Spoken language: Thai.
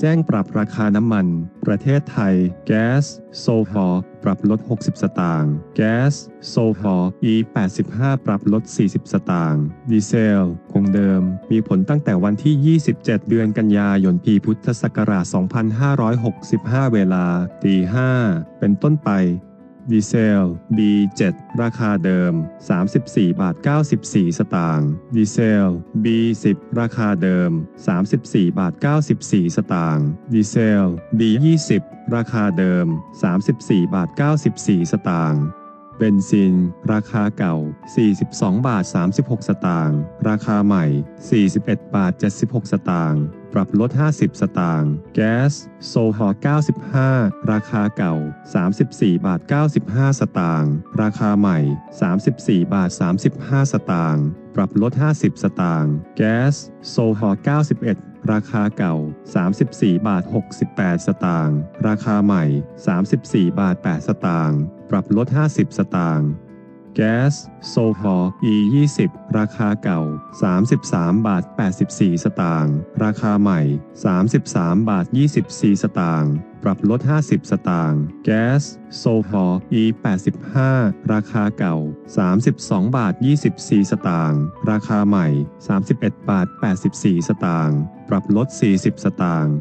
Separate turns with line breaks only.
แจ้งปรับราคาน้ำมัน ประเทศไทย แก๊ส โซฮอร์ปรับลด 60 สตางค์ แก๊ส โซฮอร์ E 85 ปรับลด 40 สตางค์ ดีเซล คงเดิม มีผลตั้งแต่วันที่ 27 เดือนกันยายน ปีพุทธศักราช 2565 เวลาตี5เป็นต้นไป ดีเซล B7 ราคาเดิม 34 บาท 94 สตางค์ดีเซล B10 ราคาเดิม 34 บาท 94 สตางค์ดีเซล B20 ราคาเดิม 34 บาท 94 สตางค์เบนซิน ราคาเก่า 42 บาท 36 สตางค์ราคาใหม่ 41 บาท 76 สตางค์ ปรับลด 50 สตางค์แก๊สโซฮอล์95 ราคาเก่า 34 บาท 95 สตางค์ราคาใหม่ 34 บาท 35 สตางค์ปรับลด 50 สตางค์แก๊สโซฮอล์91ราคาเก่า 34 บาท 68 สตางค์ ราคาใหม่ 34 บาท 8 สตางค์ ปรับลด 50 สตางค์ แก๊สโซฮอล์ E 20 ราคาเก่า 33 บาท 84 สตางค์ ราคาใหม่ 33 บาท 24 สตางค์ ปรับลด 50 สตางค์ แก๊สโซฮอล์ E 85 ราคาเก่า 32 บาท 24 สตางค์ ราคาใหม่ 31 บาท 84 สตางค์ ปรับลด 40 สตางค์